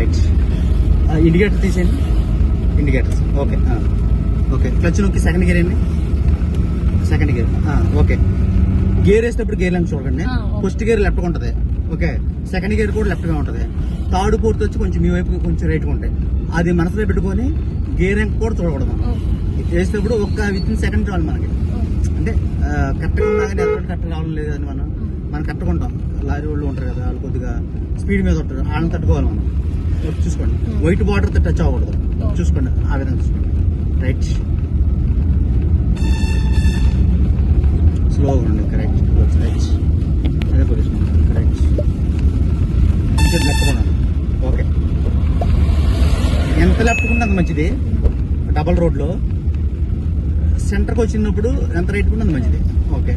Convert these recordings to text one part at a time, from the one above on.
Right indicator తీసేయండి. Indicators okay okay clutch నొక్కి second gear ఏంటి? సెకండ్ గేర్ ఓకే గేర్ వేసినప్పుడు గేర్ లెంగ్ చూడండి. ఫస్ట్ గేర్ లెఫ్ట్ ఉంటుంది. ఓకే సెకండ్ గేర్ కూడా లెఫ్ట్గా ఉంటుంది. థర్డ్ ఫోర్త్ వచ్చి కొంచెం మీ వైపు కొంచెం రైట్గా ఉంటాయి. అది మనసులో పెట్టుకొని గేర్ ర్యాంక్ కూడా చూడకూడదు. మనం వేసినప్పుడు ఒక్క విత్ ఇన్ సెకండ్ చాలు మనకి అంటే కరెక్ట్గా ఉన్నా కానీ ఎంత కరెక్ట్ రావడం లేదు అని మనం. మనం కరెక్ట్గా ఉంటాం. లారీ వాళ్ళు ఉంటారు కదా వాళ్ళు కొద్దిగా స్పీడ్ మీద ఉంటారు. వాళ్ళని తట్టుకోవాలి మనం. చూసుకోండి. వైట్ బార్డర్ టచ్ అవ్వకూడదు. చూసుకోండి. ఆ విధంగా చూసుకోండి. రైట్ స్లోగా ఉండండి. కరెక్ట్ రైట్ అదే పొజిషన్ కరెక్ట్ కొంచెం లెఫ్ట్ కొనండి ఓకే ఎంత ఉంటే అంత మంచిది. డబల్ రోడ్లో సెంటర్కి వచ్చినప్పుడు ఎంత రైట్ ఉంటే అంత మంచిది. ఓకే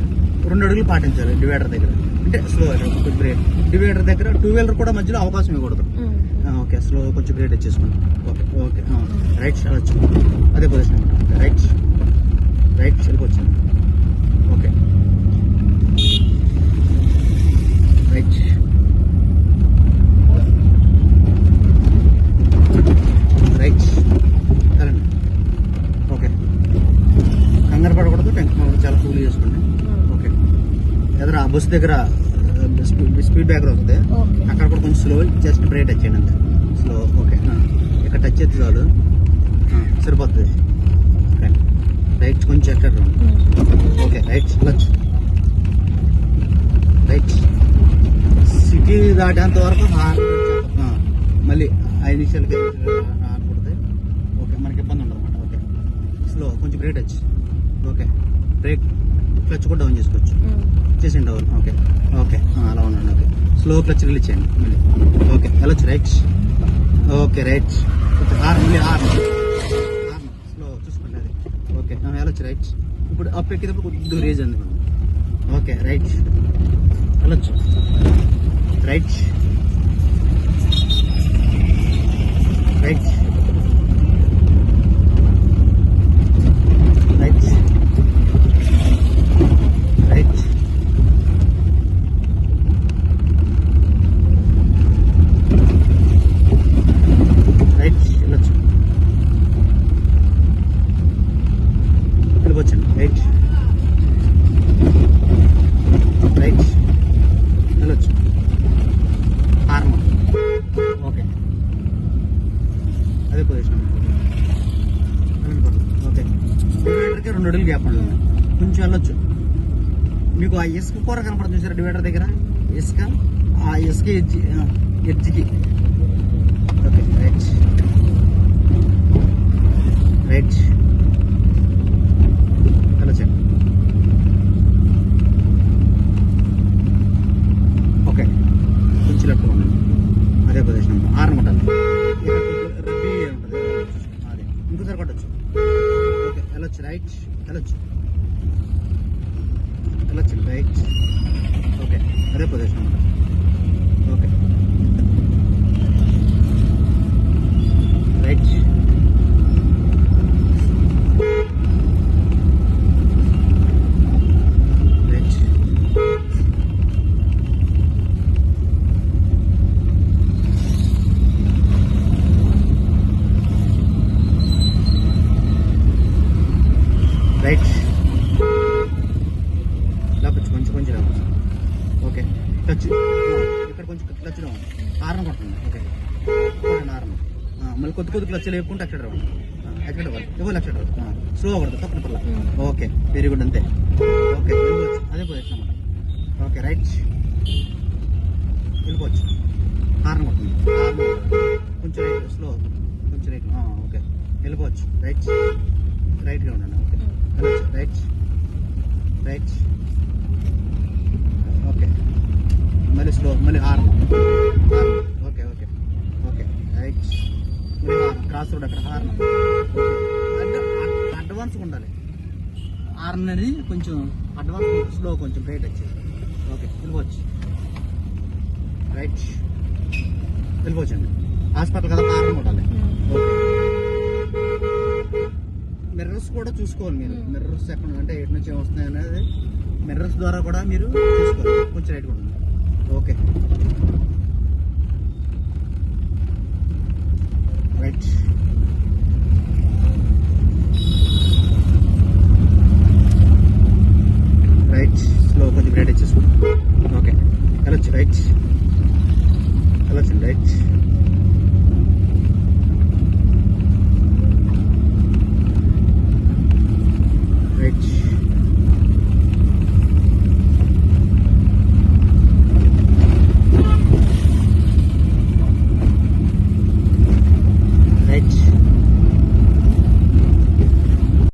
రెండు అడుగులు పాటించాలి. డివైడర్ దగ్గర. అంటే స్లో బ్రేక్ డివైడర్ దగ్గర టూ వీలర్ కూడా మధ్యలో అవకాశం ఇవ్వకూడదు. ఓకే స్లో కొంచెం బ్రేక్ వచ్చేసుకోండి ఓకే ఓకే రైట్ వెళ్ళొచ్చు అదే పొజిషన్ రైట్ రైట్ వెళ్ళిపోవచ్చు ఓకే. Right okay. కంగారు పడకూడదు టెన్షన్ పడకూడదు చాలా కూల్ చేసుకోండి. ఓకే. ఎదురు ఆ బస్ దగ్గర స్పీడ్ బ్రేకర్ వస్తుంది ఓకే. అక్కడ కూడా కొంచెం స్లో జస్ట్ బ్రేక్ టచ్ చేయండి అంతే. Slow okay. ఇక్కడ టచ్ చేస్తే చాలు. సరిపోతుంది. ఓకే. రైట్ కొంచెం ఎక్కడ ఓకే రైట్ వెళ్ళచ్చు రైట్. సిటీ దాటేంత వరకు మళ్ళీ ఐదు నిమిషాలకి కొడితే ఓకే మనకి ఇబ్బంది ఉండదు అనమాట ఓకే. స్లో కొంచెం brake touch. Okay. Brake clutch కూడా డౌన్ చేసుకోవచ్చు. చేసి డౌన్ ఓకే. ఓకే. అలా ఉండండి. ఓకే. స్లో క్లచ్ రిలీజ్ చేయండి. మళ్ళీ. ఓకే. వెళ్ళొచ్చు రైట్ ఓకే రైట్ ఓకే ఆర్ మళ్ళీ ఆర్ ఆర్ స్లో చూసుకోండి అది. ఓకే. ఆ, వెళ్ళొచ్చు రైట్ ఇప్పుడు అప్ ఎక్కేటప్పుడు కొద్దిగా రేజ్ అంది ఓకే రైట్ వెళ్ళొచ్చు రైట్ రైట్ రైట్ రైట్ వెళ్ళొచ్చు వెళ్ళిపోవచ్చండి రైట్ రైట్ వెళ్ళొచ్చు. ఆర్మ ఓకే అదే పొజిషన్ ఓకే డివైడర్కి రెండు అడుగులు గ్యాప్ ఉంటుంది. కొంచెం వెళ్ళొచ్చు. మీకు ఆ ఇసుక కూర కనపడుతుంది సార్ డివైడర్ దగ్గర? ఇసుక ఆ ఇసుక ఎడ్జి ఎడ్జికి. ఓకే రైట్ రైట్ వెళ్ళొచ్చండి ఓకే కొంచెం లెఫ్ట్ ఉండండి అదే పొజిషన్ ఆరు ఉండాలి రబ్బీ ఉంటుంది అదే ఇంకోసారి కొట్టచ్చు ఓకే వెళ్ళొచ్చు రైట్ వెళ్ళొచ్చు వెళ్ళొచ్చు రైట్ ఓకే అదే పొజిషన్ ఉంటుంది ఓకే రైట్ రైట్ రైట్ లేపచ్చు కొంచెం కొంచెం లేపచ్చు ఓకే టచ్ ఇక్కడ కొంచెం క్లచ్ డౌన్ హార్న్ కొట్టండి ఓకే కొట్టండి హార్న్ మళ్ళీ కొద్ది కొద్ది క్లచ్ లేపుకుంటే అక్కడ రావండి ఎక్కడ ఇవ్వాలి అక్కడ స్లో పడుతుంది తప్పని పర్లా ఓకే వెరీ గుడ్ అంతే. ఓకే వెళ్ళిపోవచ్చు. అదే పొజిషన్ అన్నమాట ఓకే రైట్ వెళ్ళిపోవచ్చు. హార్న్ కొట్టండి కొంచెం రైట్ స్లో కొంచెం రైట్ ఓకే వెళ్ళిపోవచ్చు. రైట్ రైట్గా ఉండండి రైట్ రైట్ ఓకే. మళ్ళీ స్లో మళ్ళీ horn. Okay okay. Okay. Right మళ్ళీ హార్న్. క్రాస్ రోడ్ అక్కడ హార్న్. అంటే అడ్వాన్స్ ఉండాలి. హార్న్ అనేది కొంచెం అడ్వాన్స్ స్లో కొంచెం బ్రేక్ వచ్చేది. ఓకే వెళ్ళిపోవచ్చు రైట్ వెళ్ళిపోవచ్చండి హాస్పిటల్ కదా హార్న్ ఉండాలి. ఓకే. మిర్రర్స్ కూడా చూసుకోవాలి మీరు. Hmm. మిర్రర్స్ ఎక్కడ అంటే ఎటు నుంచి వస్తున్నాయి అనేది మిర్రర్స్ ద్వారా కూడా మీరు చూసుకోవాలి. కొంచెం రైట్ కూడా ఓకే రైట్